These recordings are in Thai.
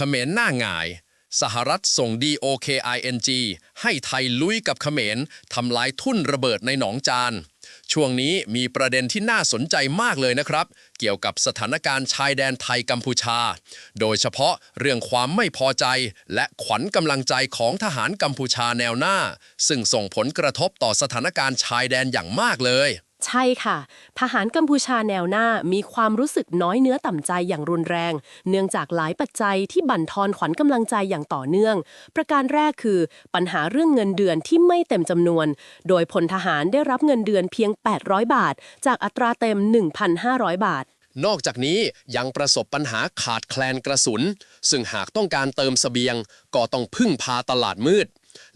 เขมรหน้าหง่าย สหรัฐส่ง DOKING ให้ไทยลุยกับเขมรทำลายทุ่นระเบิดในหนองจาน ช่วงนี้มีประเด็นที่น่าสนใจมากเลยนะครับ เกี่ยวกับสถานการณ์ชายแดนไทยกัมพูชา โดยเฉพาะเรื่องความไม่พอใจ และขวัญกำลังใจของทหารกัมพูชาแนวหน้า ซึ่งส่งผลกระทบต่อสถานการณ์ชายแดนอย่างมากเลย ใช่ค่ะ ทหารกัมพูชาแนวหน้ามีความรู้สึกน้อยเนื้อต่ำใจอย่างรุนแรง เนื่องจากหลายปัจจัยที่บั่นทอนขวัญกำลังใจอย่างต่อเนื่อง ประการแรกคือ ปัญหาเรื่องเงินเดือนที่ไม่เต็มจำนวน โดยพลทหารได้รับเงินเดือนเพียง 800 บาท จากอัตราเต็ม 1,500 บาทนอกจากนี้ยังประสบปัญหาขาดแคลนกระสุน ซึ่งหากต้องการเติมเสบียง ก็ต้องพึ่งพาตลาดมืด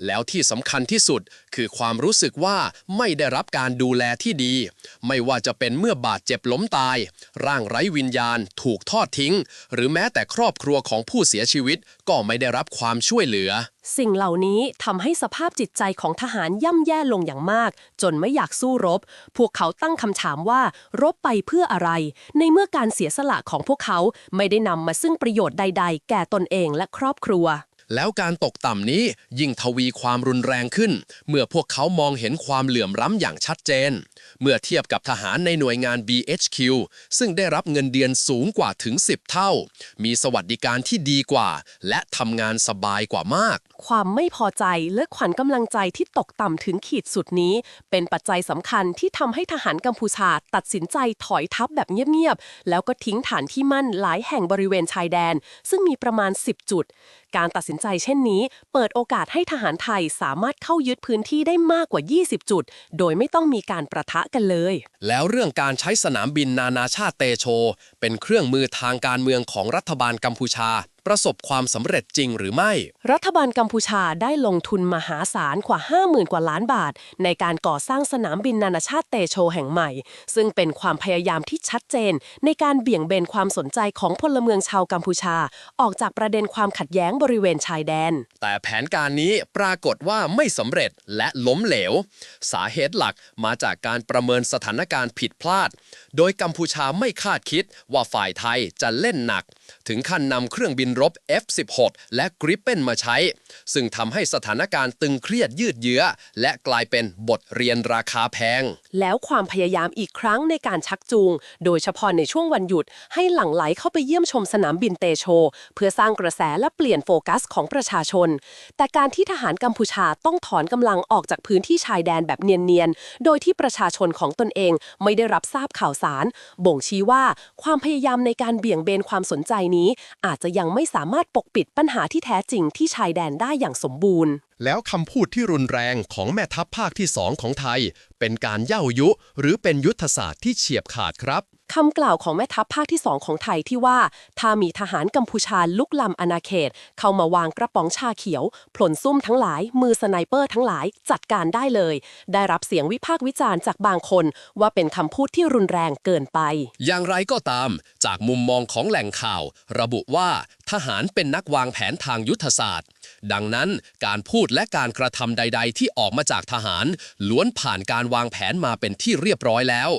แล้วที่สำคัญที่สุดคือความรู้สึกว่าไม่ได้รับการดูแลที่ดี ไม่ว่าจะเป็นเมื่อบาดเจ็บล้มตาย ร่างไร้วิญญาณ ถูกทอดทิ้ง หรือแม้แต่ครอบครัวของผู้เสียชีวิต ก็ไม่ได้รับความช่วยเหลือ สิ่งเหล่านี้ทำให้สภาพจิตใจของทหารย่ำแย่ลงอย่างมาก จนไม่อยากสู้รบ พวกเขาตั้งคำถามว่า รบไปเพื่ออะไร ในเมื่อการเสียสละของพวกเขาไม่ได้นำมาซึ่งประโยชน์ใด ๆ แก่ตนเองและครอบครัว แล้วการตกต่ำนี้ยิ่งทวีความรุนแรงขึ้น เมื่อพวกเขามองเห็นความเหลื่อมล้ำอย่างชัดเจน เมื่อเทียบกับทหารในหน่วยงาน BHQ ซึ่งได้รับเงินเดือนสูงกว่าถึง 10 เท่า มีสวัสดิการที่ดีกว่า และทำงานสบายกว่ามาก ความไม่พอใจและขวัญกำลังใจที่ตกต่ำถึงขีดสุดนี้ เป็นปัจจัยสำคัญที่ทำให้ทหารกัมพูชาตัดสินใจถอยทัพแบบเงียบๆ แล้วก็ทิ้งฐานที่มั่นหลายแห่งบริเวณชายแดน ซึ่งมีประมาณ 10 จุด การตัดสินใจเช่นนี้ เปิดโอกาสให้ทหารไทยสามารถเข้ายึดพื้นที่ได้มากกว่า 20 จุด โดยไม่ต้องมีการประทะกันเลย แล้วเรื่องการใช้สนามบินนานาชาติเตโช เป็นเครื่องมือทางการเมืองของรัฐบาลกัมพูชา ประสบความสำเร็จจริงหรือไม่ รัฐบาลกัมพูชาได้ลงทุนมหาศาลกว่า 50,000 กว่าล้านบาท ในการก่อสร้างสนามบินนานาชาติเตโชแห่งใหม่ ซึ่งเป็นความพยายามที่ชัดเจน ในการเบี่ยงเบนความสนใจของพลเมืองชาวกัมพูชา ออกจากประเด็นความขัดแย้งบริเวณชายแดน แต่แผนการนี้ปรากฏว่าไม่สำเร็จและล้มเหลว สาเหตุหลักมาจากการประเมินสถานการณ์ผิดพลาด โดยกัมพูชาไม่คาดคิดว่าฝ่ายไทยจะเล่นหนักถึงขั้นนำเครื่องบินรบ F-16 และกริปเปนมาใช้ ซึ่งทำให้สถานการณ์ตึงเครียดยืดเยื้อ และกลายเป็นบทเรียนราคาแพง แล้วความพยายามอีกครั้งในการชักจูง โดยเฉพาะในช่วงวันหยุด ให้หลั่งไหลเข้าไปเยี่ยมชมสนามบินเตโช เพื่อสร้างกระแสและเปลี่ยนโฟกัสของประชาชน แต่การที่ทหารกัมพูชาต้องถอนกำลังออกจากพื้นที่ชายแดนแบบเนียนๆ โดยที่ประชาชนของตนเองไม่ได้รับทราบข่าวสาร บ่งชี้ว่าความพยายามในการเบี่ยงเบนความสนใจนี้ อาจจะยังไม่สามารถปกปิดปัญหาที่แท้จริงที่ชายแดนได้อย่างสมบูรณ์ แล้วคำพูดที่รุนแรงของแม่ทัพภาคที่สองของไทย เป็นการเย่ายุ หรือเป็นยุทธศาสตร์ที่เฉียบขาดครับ คำกล่าวของแม่ทัพภาคที่2ของไทยที่ว่า ถ้ามีทหารกัมพูชาลุกล้ำอาณาเขต เข้ามาวางกระป๋องชาเขียวผลซุ่มทั้งหลาย มือสไนเปอร์ทั้งหลายจัดการได้เลย ได้รับเสียงวิพากษ์วิจารณ์จากบางคน ว่าเป็นคำพูดที่รุนแรงเกินไป อย่างไรก็ตาม จากมุมมองของแหล่งข่าว ระบุว่าทหารเป็นนักวางแผนทางยุทธศาสตร์ ดังนั้นการพูดและการกระทำใด ๆ ที่ออกมาจากทหาร ล้วนผ่านการวางแผนมาเป็นที่เรียบร้อยแล้ว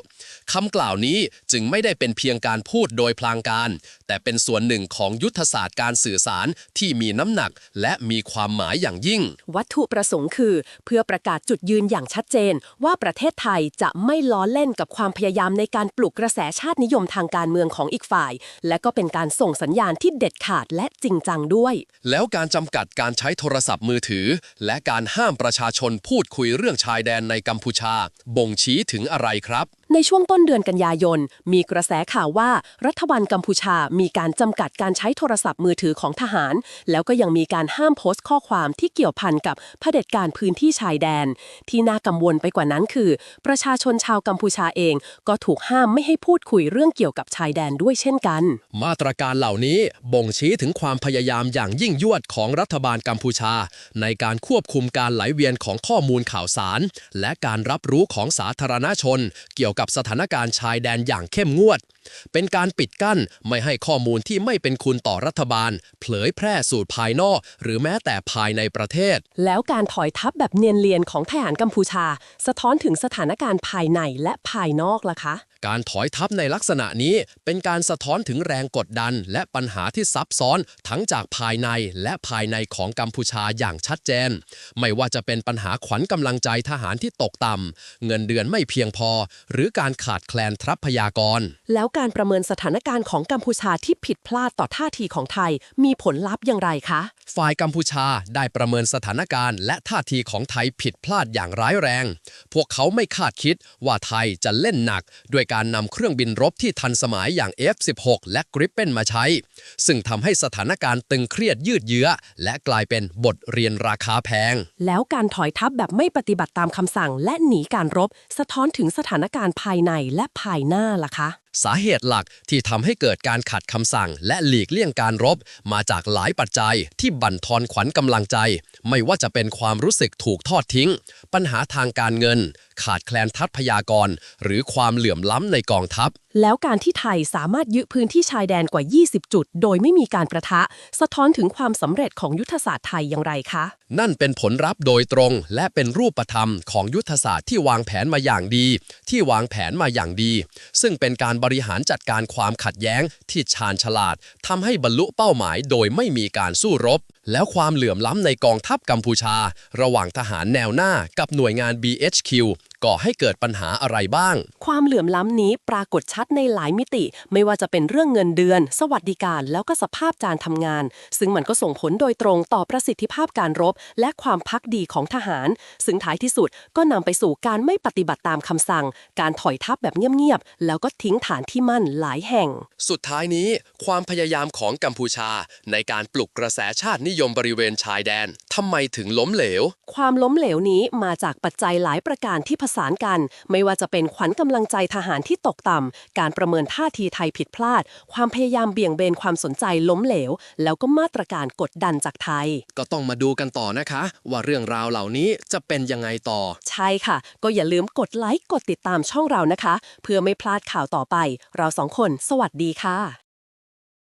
คำกล่าวนี้จึงไม่ได้เป็นเพียงการพูดโดยพลางการแต่เป็นส่วนหนึ่งของยุทธศาสตร์การสื่อสารที่มีน้ำหนักและมีความหมายอย่างยิ่ง วัตถุประสงค์คือ เพื่อประกาศจุดยืนอย่างชัดเจน ว่าประเทศไทยจะไม่ล้อเล่นกับความพยายามในการปลุกกระแสชาตินิยมทางการเมืองของอีกฝ่าย และก็เป็นการส่งสัญญาณที่เด็ดขาดและจริงจังด้วย แล้วการจำกัดการใช้โทรศัพท์มือถือ และการห้ามประชาชนพูดคุยเรื่องชายแดนในกัมพูชา บ่งชี้ถึงอะไรครับ ในช่วงต้นเดือนกันยายน มีกระแสข่าวว่ารัฐบาลกัมพูชามีการจำกัดการใช้โทรศัพท์มือถือของทหาร แล้วก็ยังมีการห้ามโพสต์ข้อความที่เกี่ยวพันกับเผด็จการพื้นที่ชายแดน ที่น่ากังวลไปกว่านั้นคือ ประชาชนชาวกัมพูชาเองก็ถูกห้ามไม่ให้พูดคุยเรื่องเกี่ยวกับชายแดนด้วยเช่นกัน มาตรการเหล่านี้บ่งชี้ถึงความพยายามอย่างยิ่งยวดของรัฐบาลกัมพูชา ในการควบคุมการไหลเวียนของข้อมูลข่าวสาร และการรับรู้ของสาธารณชน เกี่ยวกับสถานการณ์ชายแดนอย่างเข้มงวด เป็นการปิดกั้นไม่ให้ข้อมูลที่ไม่เป็นคุณต่อรัฐบาล เผยแพร่สู่ภายนอก หรือแม้แต่ภายในประเทศ แล้วการถอยทัพแบบเนียนเลียนของทหารกัมพูชา สะท้อนถึงสถานการณ์ภายในและภายนอกล่ะคะ การถอยทัพในลักษณะนี้เป็นการสะท้อนถึงแรงกดดัน และปัญหาที่ซับซ้อนทั้งจากภายในและภายในของกัมพูชาอย่างชัดเจน ไม่ว่าจะเป็นปัญหาขวัญกำลังใจทหารที่ตกต่ำเงินเดือนไม่เพียงพอ หรือการขาดแคลนทรัพยากร แล้วการประเมินสถานการณ์ของกัมพูชาที่ผิดพลาดต่อท่าทีของไทย มีผลลัพธ์อย่างไรคะ ฝ่ายกัมพูชาได้ประเมินสถานการณ์ และท่าทีของไทยผิดพลาดอย่างร้ายแรง พวกเขาไม่คาดคิดว่าไทยจะเล่นหนัก ด้วยการนำเครื่องบินรบที่ทันสมัยอย่าง F-16 และ Gripen มาใช้ ซึ่งทำให้สถานการณ์ตึงเครียดยืดเยื้อ และกลายเป็นบทเรียนราคาแพง แล้วการถอยทัพแบบไม่ปฏิบัติตามคำสั่ง และหนีการรบ สะท้อนถึงสถานการณ์ภายในและภายหน้าล่ะคะ สาเหตุหลักที่ทำให้เกิดการขัดคำสั่ง และหลีกเลี่ยงการรบ มาจากหลายปัจจัยที่บั่นทอนขวัญกำลังใจ ไม่ว่าจะเป็นความรู้สึกถูกทอดทิ้ง ปัญหาทางการเงินขาดแคลนทรัพยากร หรือความเหลื่อมล้ำในกองทัพ แล้วการที่ไทยสามารถยึดพื้นที่ชายแดนกว่า 20 จุด โดยไม่มีการประทะ สะท้อนถึงความสำเร็จของยุทธศาสตร์ไทยอย่างไรคะ นั่นเป็นผลลัพธ์โดยตรง และเป็นรูปธรรมของยุทธศาสตร์ที่วางแผนมาอย่างดี ที่วางแผนมาอย่างดี ซึ่งเป็นการบริหารจัดการความขัดแย้งที่ชาญฉลาดทำให้บรรลุเป้าหมายโดยไม่มีการสู้รบ แล้วความเหลื่อมล้ำในกองทัพกัมพูชา ระหว่างทหารแนวหน้ากับหน่วยงาน BHQ ก่อให้เกิดปัญหาอะไรบ้าง ความเหลื่อมล้ำนี้ปรากฏชัดในหลายมิติ ไม่ว่าจะเป็นเรื่องเงินเดือน สวัสดิการ แล้วก็สภาพการทำงาน ซึ่งมันก็ส่งผลโดยตรงต่อประสิทธิภาพการรบ และความพักดีของทหาร ซึ่งท้ายที่สุดก็นำไปสู่การไม่ปฏิบัติตามคำสั่ง การถอยทัพแบบเงียบๆแล้วก็ทิ้งฐานที่มั่นหลายแห่ง สุดท้ายนี้ ความพยายามของกัมพูชา ในการปลุกกระแสชาตินิยมบริเวณชายแดนทำไมถึงล้มเหลว ความล้มเหลวนี้มาจากปัจจัยหลายประการที่ผสานกัน ไม่ว่าจะเป็นขวัญกำลังใจทหารที่ตกต่ำ การประเมินท่าทีไทยผิดพลาด ความพยายามเบี่ยงเบนความสนใจล้มเหลว แล้วก็มาตรการกดดันจากไทย ก็ต้องมาดูกันต่อนะคะ ว่าเรื่องราวเหล่านี้จะเป็นยังไงต่อ ใช่ค่ะ ก็อย่าลืมกดไลค์กดติดตามช่องเรานะคะ เพื่อไม่พลาดข่าวต่อไป เราสองคน สวัสดีค่ะ